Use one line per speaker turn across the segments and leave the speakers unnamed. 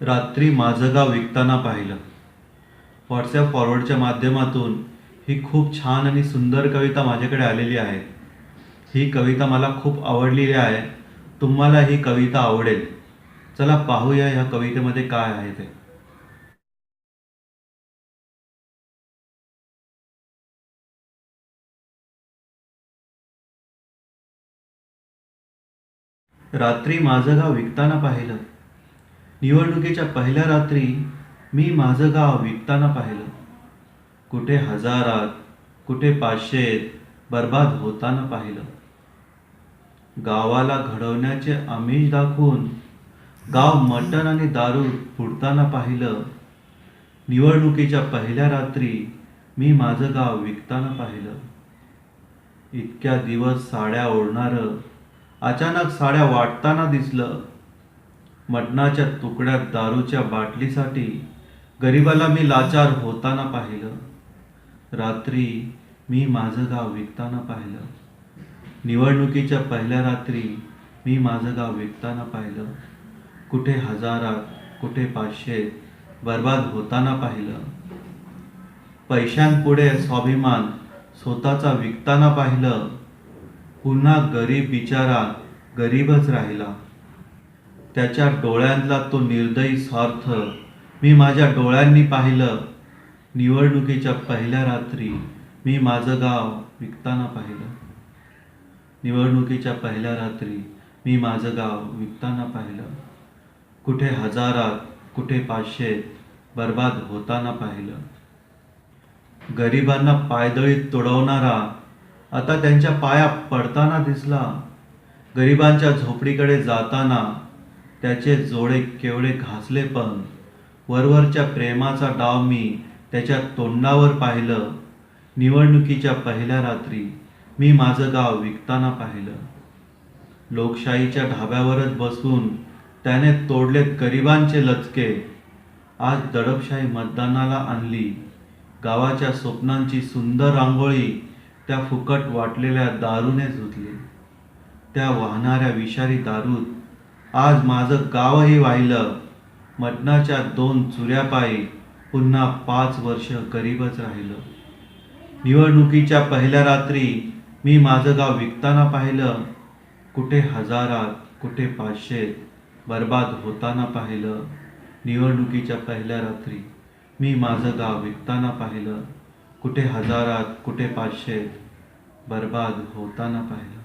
रात्री माझं गाव विकताना पाहिलं. व्हॉट्सॲप फॉरवर्डच्या माध्यमातून ही खूप छान आणि सुंदर कविता माझ्याकडे आलेली आहे. ही कविता मला खूप आवडलेली आहे. तुम्हाला ही कविता आवडेल. चला पाहूया ह्या कवितेमध्ये काय आहे ते. रात्री माझं गाव विकताना पाहिलं. निवडणुकीच्या पहिल्या रात्री मी माझं गाव विकताना पाहिलं. कुठे हजारात कुठे पाचशेत बर्बाद होताना पाहिलं. गावाला घडवण्याचे आमिष दाखवून गाव मटण आणि दारू फुटताना पाहिलं. निवडणुकीच्या पहिल्या रात्री मी माझं गाव विकताना पाहिलं. इतक्या दिवस साड्या ओढणारं अचानक साड्या वाटताना दिसलं. मटणाच्या तुकड्यात दारूच्या बाटलीसाठी गरिबाला मी लाचार होताना पाहिलं. रात्री मी माझं गाव विकताना पाहिलं. निवडणुकीच्या पहिल्या रात्री मी माझं गाव विकताना पाहिलं. कुठे हजारात कुठे पाचशे बर्बाद होताना पाहिलं. पैशांपुढे स्वाभिमान स्वतःचा विकताना पाहिलं. पुन्हा गरीब बिचारा गरीबच राहिला. त्याच्या डोळ्यांतला तो निर्दयी स्वार्थ. मी माझ्या डोळ्यांनी पाहिलं. निवडणुकीच्या पहिल्या रात्री मी माझं गाव विकताना पाहिलं. निवडणुकीच्या पहिल्या रात्री मी माझं गाव विकताना पाहिलं. कुठे हजारात कुठे पाचशे बर्बाद होताना पाहिलं. गरिबांना पायदळीत तुडवणारा आता त्यांच्या पाया पडताना दिसला. गरिबांच्या झोपडीकडे जाताना त्याचे जोडे केवढे घासले पण. वरवरच्या प्रेमाचा डाव मी त्याच्या तोंडावर पाहिलं. निवडणुकीच्या पहिल्या रात्री मी माझं गाव विकताना पाहिलं. लोकशाहीच्या ढाब्यावरच बसून त्याने तोडलेत गरिबांचे लचके. आज दडपशाही मतदानाला आणली. गावाच्या स्वप्नांची सुंदर रांगोळी त्या फुकट वाटलेल्या दारूने धुतली. त्या वाहणाऱ्या विषारी दारूत आज माझं गावही वाहिलं. मटणाच्या दोन चुऱ्यापायी पुन्हा पाच वर्ष गरीबच राहिलं. निवडणुकीच्या पहिल्या रात्री मी माझं गाव विकताना पाहिलं. कुठे हजारात कुठे पाचशेत बर्बाद होताना पाहिलं. निवडणुकीच्या पहिल्या रात्री मी माझं गाव विकताना पाहिलं. कुठे हजारात कुठे पाचशेत बर्बाद होताना पाहिलं.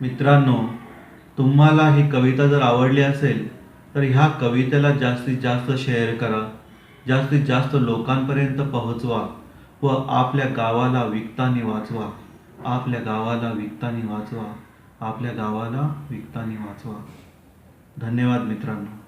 मित्रांनो तुम्हाला ही कविता जर आवडली असेल तर ह्या कवितेला जास्तीत जास्त शेअर करा. जास्तीत जास्त लोकांपर्यंत पोहोचवा व आपल्या गावाला विकतानी वाचवा. आपल्या गावाला विकतानी वाचवा. आपल्या गावाला विकतानी वाचवा. धन्यवाद मित्रांनो.